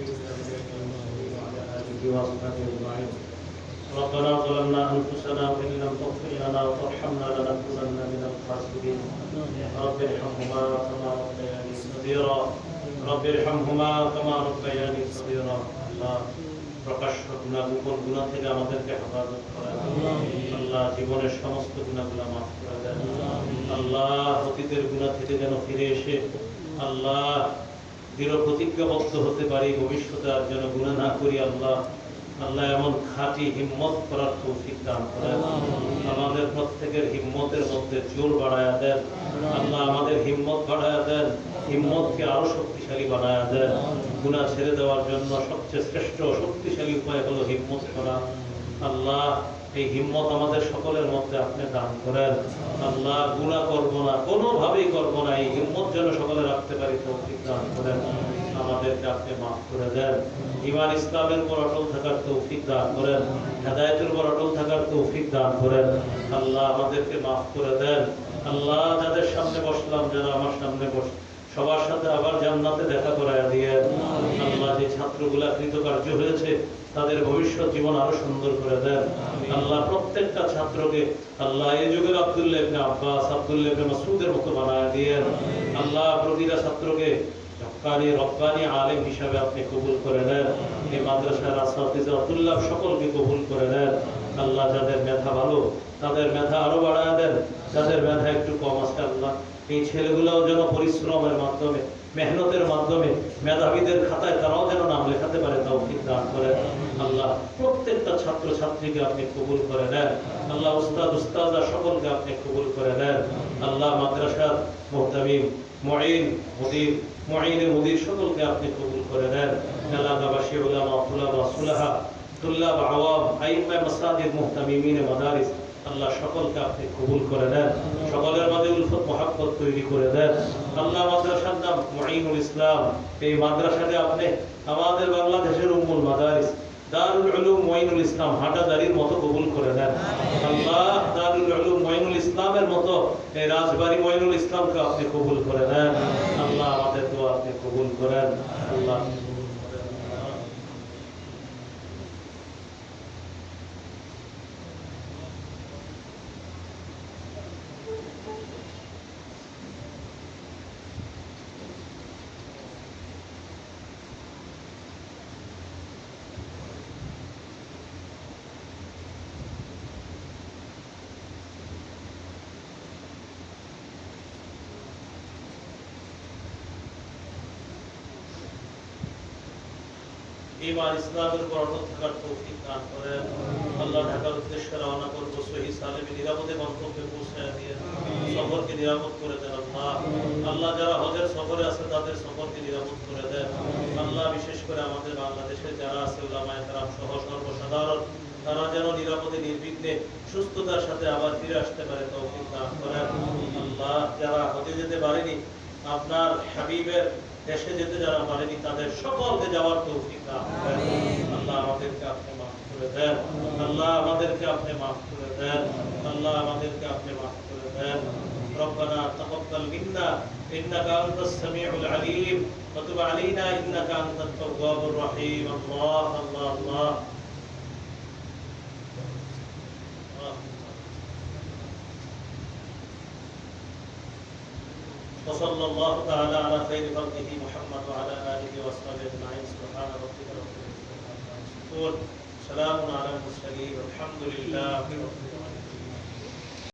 سيدنا نبينا محمد وعلى اله واصحابه اجمعين ربنا ظلمنا انفسنا وان لم تغفر لنا وترحمنا لنكونن من الخاسرين رب ارحمهما كما ربياني صغيرا رب ارحمهما كما ربياني صغيرا الله প্রকাশ্য গুণা গোপন গুণা থেকে আমাদেরকে হেফাজত করেন আল্লাহ জীবনের সমস্ত গুণাগুলা মাফ করে দেন আল্লাহ অতীতের গুণা থেকে যেন ফিরে এসে আল্লাহ দৃঢ় প্রতিজ্ঞাবদ্ধ হতে পারি ভবিষ্যতে আর যেন গুণা না করি আল্লাহ। আল্লাহ এমন খাঁটি হিম্মত করার তৌফিক দান করেন। আমাদের প্রত্যেকের হিম্মতের মধ্যে জোর বাড়ায়া দেন। আল্লাহ আমাদের হিম্মত বাড়ায়া দেন, হিম্মতকে আরও শক্তিশালী বানায়া দেন। গুণা ছেড়ে দেওয়ার জন্য সবচেয়ে শ্রেষ্ঠ শক্তিশালী উপায় হলো হিম্মত করা। আল্লাহ, এই হিম্মত আমাদের সকলের মধ্যে আপনি দান করেন। আল্লাহ গুণা করব না, কোনোভাবেই করব না, এই হিম্মত যেন সকলে রাখতে পারি, তৌফিক দান করেন। আমাদেরকে আপনি মাফ করে দেন। ইমান ইসলামের উপর অটল থাকার তৌফিক দান করেন। হেদায়তের উপর অটল থাকার তৌফিক দান করেন। আল্লাহ, আমাদেরকে মাফ করে দেন। আল্লাহ, যাদের সামনে বসলাম, যারা আমার সামনে বস সবার সাথে আবার জান্নাতে দেখা করায় দিয়ে আল্লাহ যে ছাত্রগুলা কৃতকার্য হয়েছে তাদের ভবিষ্যৎ জীবন আরও সুন্দর করে দেন। আল্লাহ প্রত্যেকটা ছাত্রকে আল্লাহ এই যুগের আব্দুল্লাহ ইবনে আব্বাস আব্দুল্লাহ ইবনে মাসউদের মতো বানায় দিয়ে আল্লাহ প্রতিটা ছাত্রকে হক্কানি রব্বানি আলেম হিসাবে আপনি কবুল করে নেন এই মাদ্রাসার আব্দুল্লাহ সকলকে কবুল করে নেন আল্লাহ যাদের মেধা ভালো তাদের মেধা আরও বাড়ায় দেন। যাদের মেধা একটু কম আছে আল্লাহ এই ছেলেগুলোও যেন পরিশ্রমের মাধ্যমে, মেহনতের মাধ্যমে, মেধাবীদের খাতায় তারাও যেন নাম লেখাতে পারে তাও ঠিক দান করেন। আল্লাহ, প্রত্যেকটা ছাত্র ছাত্রীকে আপনি কবুল করে নেন। আল্লাহ, উস্তাদ উস্তাদা সকলকে আপনি কবুল করে নেন। আল্লাহ, মাদ্রাসার মোহতামিম, মঈন, মুদির, মঈনে মুদির সকলকে আপনি কবুল করে নেন। এলাকাবাসী, উলামা ফুলামা সুলাহা, তুল্লাব, আওয়াম, আইম্মা, মাসাজিদ, মুহতামিমিন, মাদারিস আল্লাহ সকলকে আপনি কবুল করে নেন সকলের মাঝে উলফত মহাব্বত তৈরি করে দেন। আল্লাহ মাদ্রাসার নাম মুঈনুল ইসলাম। এই মাদ্রাসাতে আপনি আমাদের বাংলাদেশের উম্মুল মাদারিস, দারুল উলুম মুঈনুল ইসলাম হাটাদারির মতো কবুল করে দেন। আল্লাহ দারুল উলুম মুঈনুল ইসলামের মতো এই রাজবাড়ি মুঈনুল ইসলামকে আপনি কবুল করে দেন আল্লাহ আমাদের দোয়া আপনি কবুল করেন আল্লাহ ইমান ইসলামের উপর অটল থাকার তৌফিক দান করেন। আল্লাহ ঢাকার উদ্দেশ্যে রওনা করব, সহি সালেমে নিরাপদে গন্তব্যে পৌঁছায় দিয়ে সফরকে নিরাপদ করে দেন আল্লাহ। আল্লাহ যারা হজের সফরে আছে, তাদের সফরকে নিরাপদ করে দেন। আল্লাহ বিশেষ করে আমাদের বাংলাদেশে যারা আছে ওলামায় তারা সহ সর্বসাধারণ, তারা যেন নিরাপদে, নির্বিঘ্নে, সুস্থতার সাথে আবার ফিরে আসতে পারে, তৌফিক দান করেন। আল্লাহ যারা হজে যেতে পারেনি, আপনার হাবিবের দেশে যেতে যারা পারেনি তাদের সকলকে যাওয়ার তৌফিক দান করেন আল্লাহ আমাদেরকে আপনি মাফ করে দেন আল্লাহ আমাদেরকে আপনি মাফ করে দেন আল্লাহ আমাদেরকে আপনি মাফ করে দেন ربنا تقبل منا انك انت السميع العليم وتب علينا انك انت التواب الرحيم الله الله الله وصلى الله تعالى على خير خلقه محمد وعلى آله وصحبه أجمعين. سبحان ربك رب العزة عما يصفون. سلام على المرسلين. والحمد لله رب العالمين.